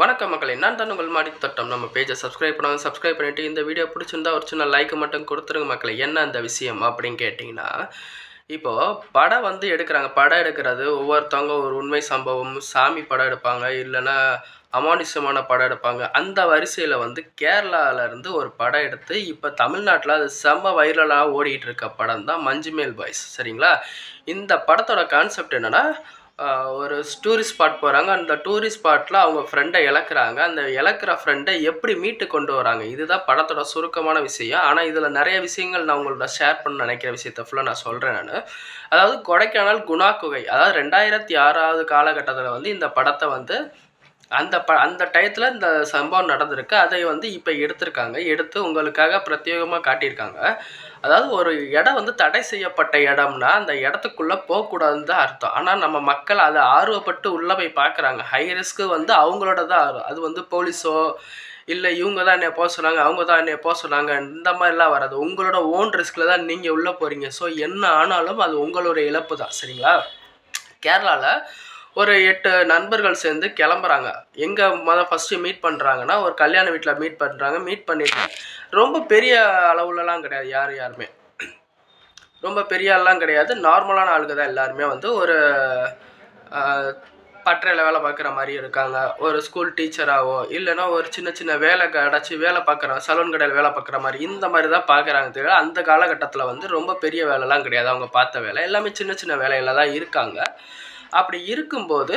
வணக்கம் மக்கள் நான் தான் உங்கள் மாடி தட்டம். நம்ம பேஜை சப்ஸ்கிரைப் பண்ணாங்க சப்ஸ்கிரைப் பண்ணிட்டு இந்த வீடியோ பிடிச்சிருந்தா ஒரு சின்ன லைக் மட்டும் கொடுத்துருங்க மக்களே. என்ன அந்த விஷயம் அப்படின்னு கேட்டிங்கன்னா இப்போது படம் வந்து எடுக்கிறாங்க. படம் எடுக்கிறது ஒவ்வொருத்தவங்க ஒரு உண்மை சம்பவம் சாமி படம் எடுப்பாங்க இல்லைன்னா அமானுஷமான படம் எடுப்பாங்க. அந்த வரிசையில் வந்து கேரளால இருந்து ஒரு படம் எடுத்து இப்போ தமிழ்நாட்டில் அது செம்ம வைரலாக ஓடிக்கிட்டு இருக்க படம் தான் மஞ்சுமேல் பாய்ஸ். சரிங்களா? இந்த படத்தோட கான்செப்ட் என்னென்னா ஒரு டூரிஸ்ட் ஸ்பாட் போகிறாங்க அந்த டூரிஸ்ட் ஸ்பாட்டில் அவங்க ஃப்ரெண்டை இழக்கிறாங்க. அந்த இழக்கிற ஃப்ரெண்டை எப்படி மீட்டு கொண்டு வராங்க? இதுதான் படத்தோட சுருக்கமான விஷயம். ஆனால் இதில் நிறைய விஷயங்கள் நான் உங்களோட ஷேர் பண்ண நினைக்கிற விஷயத்த ஃபுல்லாக நான் சொல்கிறேன் நான். அதாவது கொடைக்கானல் குணா குகை. அதாவது ரெண்டாயிரத்தி ஆறாவது காலகட்டத்தில் வந்து இந்த படத்தை வந்து அந்த ப அந்த டயத்தில் இந்த சம்பவம் நடந்திருக்கு. அதை வந்து இப்போ எடுத்திருக்காங்க. எடுத்து உங்களுக்காக பிரத்யேகமாக காட்டியிருக்காங்க. அதாவது ஒரு இடம் வந்து தடை செய்யப்பட்ட இடம்னா அந்த இடத்துக்குள்ளே போகக்கூடாதுன்னு தான் அர்த்தம். ஆனால் நம்ம மக்கள் அதை ஆர்வப்பட்டு உள்ளே போய் பார்க்குறாங்க ஹை ரிஸ்க்கு வந்து அவங்களோட தான் ஆர்வம் அது வந்து போலீஸோ இல்லை இவங்க தான் என்னை போக சொன்னாங்க அவங்க தான் என்னை போக சொன்னாங்க இந்த மாதிரிலாம் வராது. உங்களோட ஓன் ரிஸ்கில் தான் நீங்கள் உள்ளே போகிறீங்க ஸோ என்ன ஆனாலும் அது உங்களோட இழப்பு தான் சரிங்களா? கேரளாவில் ஒரு எட்டு நண்பர்கள் சேர்ந்து கிளம்புறாங்க. எங்கே மொதல் ஃபஸ்ட்டு மீட் பண்ணுறாங்கன்னா ஒரு கல்யாண வீட்டில் மீட் பண்ணுறாங்க மீட் பண்ணிட்டு ரொம்ப பெரிய அளவுலலாம் கிடையாது யார் யாருமே. ரொம்ப பெரிய ஆள்லாம் கிடையாது. நார்மலான ஆளுங்க தான் எல்லாருமே வந்து ஒரு பட்டறையில் வேலை பார்க்குற மாதிரி இருக்காங்க. ஒரு ஸ்கூல் டீச்சராகவோ இல்லைன்னா ஒரு சின்ன சின்ன வேலை கிடச்சி வேலை பார்க்குற சலூன் கடையில் வேலை பார்க்குற மாதிரி இந்த மாதிரி தான் பார்க்குறாங்க தவிர அந்த காலகட்டத்தில் வந்து ரொம்ப பெரிய வேலைலாம் கிடையாது. அவங்க பார்த்த வேலை எல்லாமே சின்ன சின்ன வேலையில் தான் இருக்காங்க. அப்படி இருக்கும்போது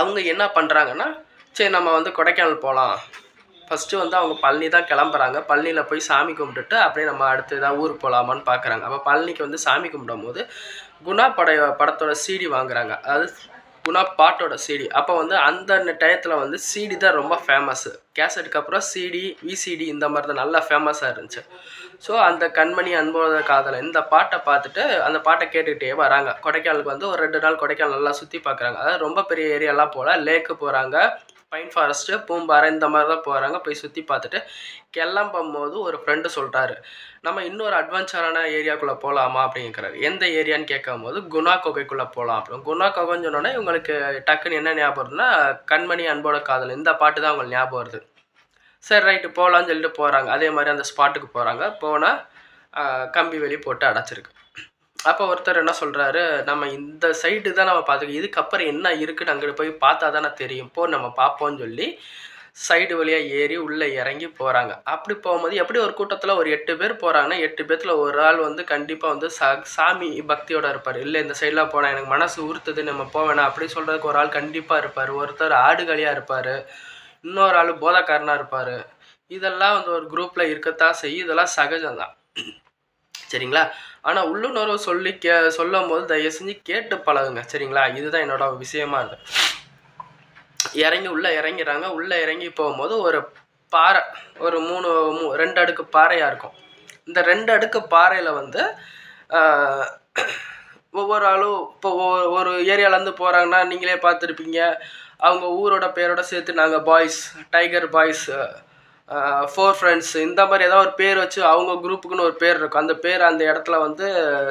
அவங்க என்ன பண்ணுறாங்கன்னா சரி நம்ம வந்து கொடைக்கானல் போகலாம் ஃபஸ்ட்டு வந்து அவங்க பழனி தான் கிளம்புறாங்க. பழனியில் போய் சாமி கும்பிட்டுட்டு அப்படியே நம்ம அடுத்து ஏதாவது ஊருக்கு போகலாமான்னு பார்க்குறாங்க அப்போ பழனிக்கு வந்து சாமி கும்பிடும் போது குணா படைய படத்தோட சீடி வாங்குறாங்க. அதாவது குணா பாட்டோட சிடி அப்போ வந்து அந்த டயத்தில் வந்து சிடி தான் ரொம்ப ஃபேமஸ்ஸு கேசட்டுக்கு அப்புறம் சிடி விசிடி இந்த மாதிரி தான் நல்லா ஃபேமஸாக இருந்துச்சு. ஸோ அந்த கண்மணி அன்போத காதலை இந்த பாட்டை பார்த்துட்டு அந்த பாட்டை கேட்டுக்கிட்டே வராங்க. கொடைக்கானலுக்கு வந்து ஒரு ரெண்டு நாள் கொடைக்கானல் நல்லா சுற்றி பார்க்குறாங்க. அதாவது ரொம்ப பெரிய ஏரியாலாம் போகல லேக்கு போகிறாங்க பைன் ஃபாரஸ்ட்டு பூம்பாறை இந்த மாதிரி தான் போகிறாங்க போய் சுற்றி பார்த்துட்டு கிளம்பும் போது ஒரு ஃப்ரெண்டு சொல்கிறாரு நம்ம இன்னொரு அட்வென்ச்சரான ஏரியாக்குள்ளே போகலாமா அப்படிங்கிறாரு. எந்த ஏரியான்னு கேட்கும் போது குணா குகைக்குள்ளே போகலாம் அப்படின்னு. குணா கொகைன்னு சொன்னோன்னே இவங்களுக்கு டக்குன்னு என்ன ஞாபகம் வருதுன்னா கண்மணி அன்போட காதல். இந்த பாட்டு தான் அவங்களுக்கு ஞாபகம் வருது. சரி ரைட்டு போகலான்னு சொல்லிட்டு போகிறாங்க அதே மாதிரி அந்த ஸ்பாட்டுக்கு போகிறாங்க போனால் கம்பி வெளி போட்டு அடைச்சிருக்கு. அப்போ ஒருத்தர் என்ன சொல்கிறாரு நம்ம இந்த சைடு தான் நம்ம பார்த்துக்கோ இதுக்கப்புறம் என்ன இருக்குன்னு அங்கிட்டு போய் பார்த்தா தானே தெரியும். போ நம்ம பார்ப்போம்னு சொல்லி சைடு வழியாக ஏறி உள்ளே இறங்கி போகிறாங்க அப்படி போகும்போது எப்படி ஒரு கூட்டத்தில் ஒரு எட்டு பேர் போகிறாங்கன்னா எட்டு பேர்த்தில் ஒரு ஆள் வந்து கண்டிப்பாக வந்து சா சாமி பக்தியோட இருப்பார். இல்லை இந்த சைடெலாம் போனால் எனக்கு மனசு உறுத்துது நம்ம போவேணா அப்படி சொல்கிறதுக்கு ஒரு ஆள் கண்டிப்பாக இருப்பார். ஒருத்தர் ஆடுகளியாக இருப்பார். இன்னொரு ஆள் போதக்காரனாக இருப்பார். இதெல்லாம் வந்து ஒரு குரூப்பில் இருக்கத்தான் செய்யும். இதெல்லாம் சகஜம்தான். சரிங்களா? ஆனால் உள்ளுணர்வு சொல்லி கே சொல்லும் போது தயவு செஞ்சு கேட்டு பழகுங்க சரிங்களா? இதுதான் என்னோட விஷயமா இருக்கு. இறங்கி உள்ளே இறங்கிறாங்க. உள்ளே இறங்கி போகும்போது ஒரு பாறை ஒரு மூணு மூ ரெண்டு அடுக்கு பாறையாக இருக்கும். இந்த ரெண்டு அடுக்கு பாறையில் வந்து ஒவ்வொரு ஆளும் இப்போ ஒ- ஒரு ஏரியாவிலேருந்து போகிறாங்கன்னா நீங்களே பார்த்துருப்பீங்க. அவங்க ஊரோட பேரோட சேர்த்து நாங்கள் boys tiger boys four friends இந்த மாதிரி ஏதாவது ஒரு பேர் வச்சு அவங்க குரூப்புக்குன்னு ஒரு பேர் இருக்கும். அந்த பேர் அந்த இடத்துல வந்து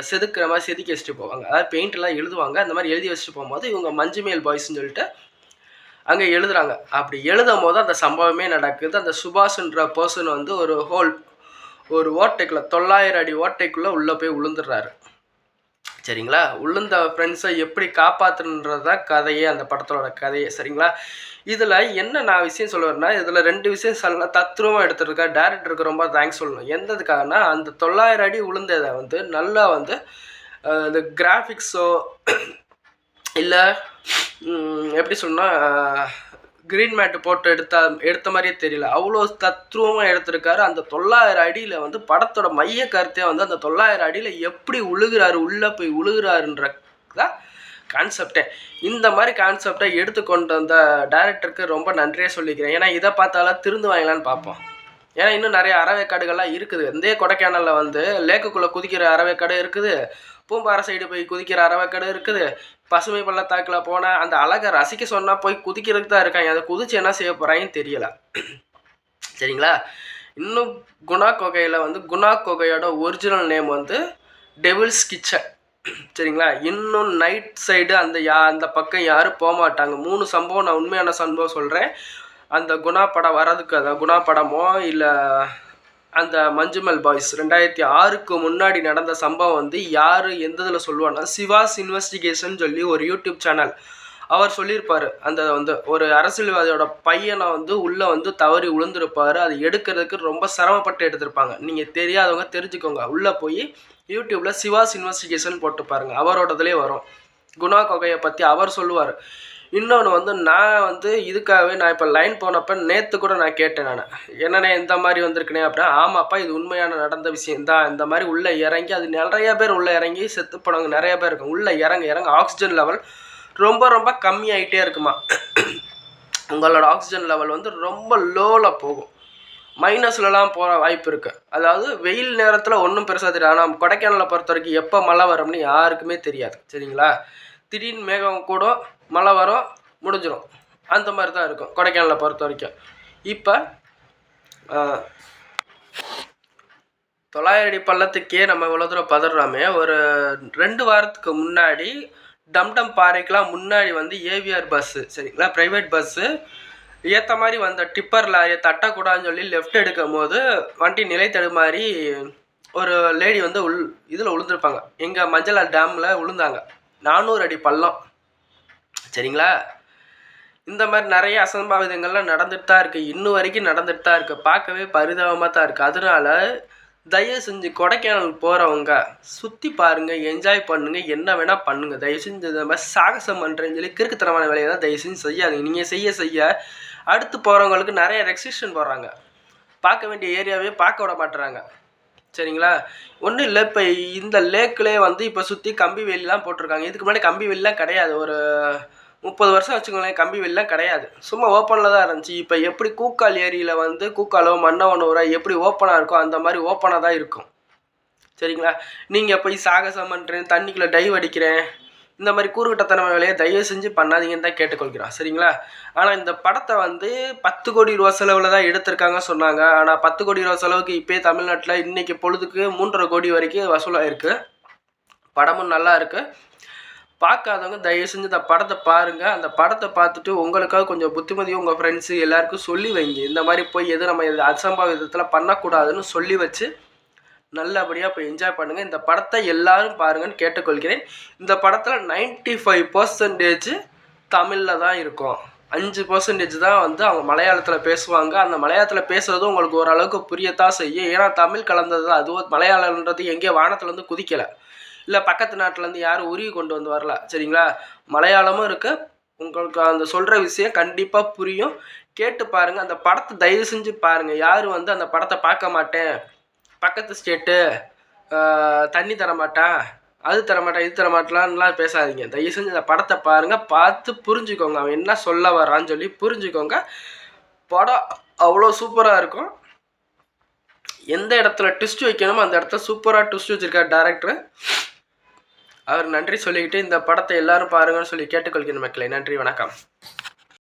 செதுக்கிற மாதிரி செதுக்கி வச்சுட்டு போவாங்க. அதாவது பெயிண்ட்லாம் எழுதுவாங்க. அந்த மாதிரி எழுதி வச்சுட்டு போகும்போது இவங்க மஞ்சுமேல் பாய்ஸ்னு சொல்லிட்டு அங்கே எழுதுறாங்க. அப்படி எழுதும் போது அந்த சம்பவமே நடக்குது. அந்த சுபாஷ்ன்ற பர்சன் வந்து ஒரு ஹோல் ஒரு ஓட்டைக்குள்ளே தொள்ளாயிரம் அடி ஓட்டைக்குள்ளே உள்ளே போய் விழுந்துடுறாரு சரிங்களா? உளுந்த ஃப்ரெண்ட்ஸை எப்படி காப்பாற்றுன்றது தான் கதையே அந்த படத்தோட கதையே சரிங்களா? இதில் என்ன நான் விஷயம் சொல்லுவேன்னா இதில் ரெண்டு விஷயம் சொல்ல தத்ரூபமாக எடுத்துருக்கா டேரக்டருக்கு ரொம்ப தேங்க்ஸ் சொல்லணும். எந்ததுக்காகனா அந்த தொள்ளாயிரம் அடி உளுந்ததை வந்து நல்லா வந்து இந்த கிராஃபிக்ஸோ இல்லை எப்படி சொன்னால் கிரீன் மேட்டு போட்டு எடுத்த எடுத்த மாதிரியே தெரியல. அவ்வளோ தத்ரூவமாக எடுத்திருக்காரு. அந்த தொள்ளாயிரம் அடியில் வந்து படத்தோட மைய கருத்தே வந்து அந்த தொள்ளாயிரம் அடியில் எப்படி உழுகுறாரு உள்ளே போய் உழுகுறாருன்றதான் கான்செப்டே இந்த மாதிரி கான்செப்டை எடுத்துக்கொண்டு வந்த டேரக்டருக்கு ரொம்ப நன்றியே சொல்லிக்கிறேன். ஏன்னா இதை பார்த்தாலும் திருந்து வாங்கலான்னு பார்ப்போம். ஏன்னா இன்னும் நிறைய அறவேக்காடுகள்லாம் இருக்குது. இந்த கொடைக்கானலில் வந்து லேக்குக்குள்ளே குதிக்கிற அறவேக்காடு இருக்குது. பூம்பாறை சைடு போய் குதிக்கிற அறவேக்காடு இருக்குது. பசுமை பள்ளத்தாக்கில் போனால் அந்த அழகை ரசிக்க சொன்னால் போய் குதிக்கிறதுக்கு தான் இருக்காங்க. அதை குதிச்சு என்ன செய்ய போகிறாங்கன்னு தெரியல. சரிங்களா? இன்னும் குணா கொகையில் வந்து குணா கொகையோட ஒரிஜினல் நேம் வந்து டெவில்ஸ் கிச்சன் சரிங்களா? இன்னும் நைட் சைடு அந்த யா அந்த பக்கம் யாரும் போக மாட்டாங்க. மூணு சம்பவம் நான் உண்மையான சம்பவம் சொல்கிறேன் அந்த குணா படம் வர்றதுக்கு அதான் குணா படமோ இல்லை அந்த மஞ்சுமல் பாய்ஸ் ரெண்டாயிரத்தி ஆறுக்கு முன்னாடி நடந்த சம்பவம் வந்து யார் எந்த இதில் சொல்லுவான்னா சிவாஸ் இன்வெஸ்டிகேஷன் சொல்லி ஒரு யூடியூப் சேனல். அவர் சொல்லியிருப்பார் அந்த வந்து ஒரு அரசியல்வாதியோட பையனை வந்து உள்ளே வந்து தவறி விழுந்திருப்பார் அது எடுக்கிறதுக்கு ரொம்ப சிரமப்பட்டு எடுத்திருப்பாங்க. நீங்கள் தெரியாதவங்க தெரிஞ்சுக்கோங்க. உள்ளே போய் யூடியூப்பில் சிவாஸ் இன்வெஸ்டிகேஷன் போட்டு பாருங்கள் அவரோடதுலேயே வரும். குணா கொகையை பற்றி அவர் சொல்லுவார். இன்னொன்று வந்து நான் வந்து இதுக்காகவே நான் இப்போ லைன் போனப்போ நேற்று கூட நான் கேட்டேன் நான். என்னண்ணே இந்த மாதிரி வந்திருக்கனே அப்படின்னா ஆமாப்பா இது உண்மையான நடந்த விஷயம் தான் இந்த மாதிரி உள்ளே இறங்கி அது நிறைய பேர் உள்ளே இறங்கி செத்து போனவங்க நிறைய பேர் இருக்கும் உள்ளே இறங்க இறங்க ஆக்சிஜன் லெவல் ரொம்ப ரொம்ப கம்மியாயிட்டே இருக்குமா. உங்களோட ஆக்சிஜன் லெவல் வந்து ரொம்ப லோவில் போகும். மைனஸ்லலாம் போகிற வாய்ப்பு இருக்குது அதாவது வெயில் நேரத்தில் ஒன்றும் பெருசாக தெரியாது. ஆனால் கொடைக்கானலை பொறுத்த வரைக்கும் எப்போ மழை வரும்னு யாருக்குமே தெரியாது. சரிங்களா? திடீர்னு மேகம் கூடும் மழை வரும் முடிஞ்சிடும் அந்த மாதிரி தான் இருக்கும் கொடைக்கானலை பொறுத்த வரைக்கும். இப்போ தொள்ளாயிரடி பள்ளத்துக்கே நம்ம இவ்வளோ தூரம் பதறாமே ஒரு ரெண்டு வாரத்துக்கு முன்னாடி டம்டம் பாறைக்கெலாம் முன்னாடி வந்து ஏவிஆர் பஸ்ஸு சரிங்களா? ப்ரைவேட் பஸ்ஸு ஏற்ற மாதிரி வந்த டிப்பர் லாரியை தட்டக்கூடாதுன்னு சொல்லி லெஃப்ட் எடுக்கும் போது வண்டி நிலை தடுமாறி ஒரு லேடி வந்து உள் இதில் விழுந்திருப்பாங்க எங்கள் மஞ்சளா டேமில் விழுந்தாங்க நானூறு அடி பள்ளம். சரிங்களா? இந்த மாதிரி நிறைய அசம்பாவிதங்கள்லாம் நடந்துட்டு தான் இருக்குது இன்னும் வரைக்கும் நடந்துட்டு தான் இருக்குது பார்க்கவே பரிதாபமாக தான் இருக்குது அதனால தயவு செஞ்சு கொடைக்கானல் போகிறவங்க சுற்றி பாருங்கள் என்ஜாய் பண்ணுங்கள் என்ன வேணால் பண்ணுங்கள் தயவு செஞ்சு இந்த மாதிரி சாகசம் பண்ணுறேன்னு சொல்லி கிறுக்குத்தனமான வேலையை தான் தயவு செஞ்சு செய்யாதீங்க. நீங்கள் செய்ய செய்ய அடுத்து போகிறவங்களுக்கு நிறைய ரெஸ்ட்ரிக்ஷன் போடுறாங்க. பார்க்க வேண்டிய ஏரியாவே பார்க்க விட மாட்டுறாங்க. சரிங்களா? ஒன்றும் இல்லை. இப்போ இந்த லேக்கிலே வந்து இப்போ சுற்றி கம்பி வேலிலாம் போட்டிருக்காங்க. இதுக்கு முன்னாடி கம்பி வேலிலாம் கிடையாது. ஒரு முப்பது வருஷம் வச்சுக்கோங்களேன். கம்பி வெளிலாம் கிடையாது. சும்மா ஓப்பனில் தான் இருந்துச்சு. இப்போ எப்படி கூக்கால் ஏரியில் வந்து கூக்காலோ மன்னவனூரோ எப்படி ஓப்பனாக இருக்கோ அந்த மாதிரி ஓப்பனாக தான் இருக்கும். சரிங்களா? நீங்கள் போய் சாகசம் பண்ணுறேன் தண்ணிக்குள்ளே டைவ் அடிக்கிறேன். இந்த மாதிரி கூறுகட்டத்தனமான வேலையை தயவு செஞ்சு பண்ணாதீங்கன்னு தான் கேட்டுக்கொள்கிறோம் சரிங்களா? ஆனால் இந்த படத்தை வந்து பத்து கோடி ரூபா செலவில் தான் எடுத்திருக்காங்க சொன்னாங்க. ஆனால் பத்து கோடி ரூபா செலவுக்கு இப்போயே தமிழ்நாட்டில் இன்றைக்கி பொழுதுக்கு மூன்றரை கோடி வரைக்கும் வசூலாகிருக்கு படமும் நல்லா இருக்குது பார்க்காதவங்க தயவு செஞ்சு இந்த படத்தை பாருங்கள் அந்த படத்தை பார்த்துட்டு உங்களுக்காக கொஞ்சம் புத்திமதியும் உங்கள் ஃப்ரெண்ட்ஸு எல்லாருக்கும் சொல்லி வைங்க. இந்த மாதிரி போய் எது நம்ம அசம்பாவிதத்தில் பண்ணக்கூடாதுன்னு சொல்லி வச்சு நல்லபடியாக போய் என்ஜாய் பண்ணுங்கள் இந்த படத்தை எல்லாரும் பாருங்கன்னு கேட்டுக்கொள்கிறேன். இந்த படத்தில் நைன்ட்டி ஃபைவ் பர்சன்டேஜ் தமிழில் தான் இருக்கும். அஞ்சு பர்சன்டேஜ் தான் வந்து அவங்க மலையாளத்தில் பேசுவாங்க. அந்த மலையாளத்தில் பேசுகிறதும் உங்களுக்கு ஓரளவுக்கு புரியத்தான் செய்யும். ஏன்னா தமிழ் கலந்தது தான். அதுவும் மலையாளன்றது எங்கேயோ வானத்துலேருந்து குதிக்கலை. இல்லை பக்கத்து நாட்டிலேருந்து யாரும் உருவி கொண்டு வந்து வரல. சரிங்களா? மலையாளமும் இருக்குது உங்களுக்கு அந்த சொல்கிற விஷயம் கண்டிப்பாக புரியும். கேட்டு பாருங்கள் அந்த படத்தை தயவு செஞ்சு பாருங்கள் யார் வந்து அந்த படத்தை பார்க்க மாட்டேன். பக்கத்து ஸ்டேட்டு தண்ணி தரமாட்டான் அது தரமாட்டான் இது தரமாட்டான்லாம் பேசாதீங்க. தயவு செஞ்சு அந்த படத்தை பாருங்கள் பார்த்து புரிஞ்சுக்கோங்க. அவன் என்ன சொல்ல வரான்னு சொல்லி புரிஞ்சுக்கோங்க. படம் அவ்வளோ சூப்பராக இருக்கும். எந்த இடத்துல ட்விஸ்ட் வைக்கணுமோ அந்த இடத்துல சூப்பராக ட்விஸ்ட் வச்சுருக்கார் டேரக்டர் அவர் நன்றி சொல்லிக்கிட்டு இந்த படத்தை எல்லாரும் பாருங்கன்னு சொல்லி கேட்டுக்கொள்கிறேன் மக்களை. நன்றி வணக்கம்.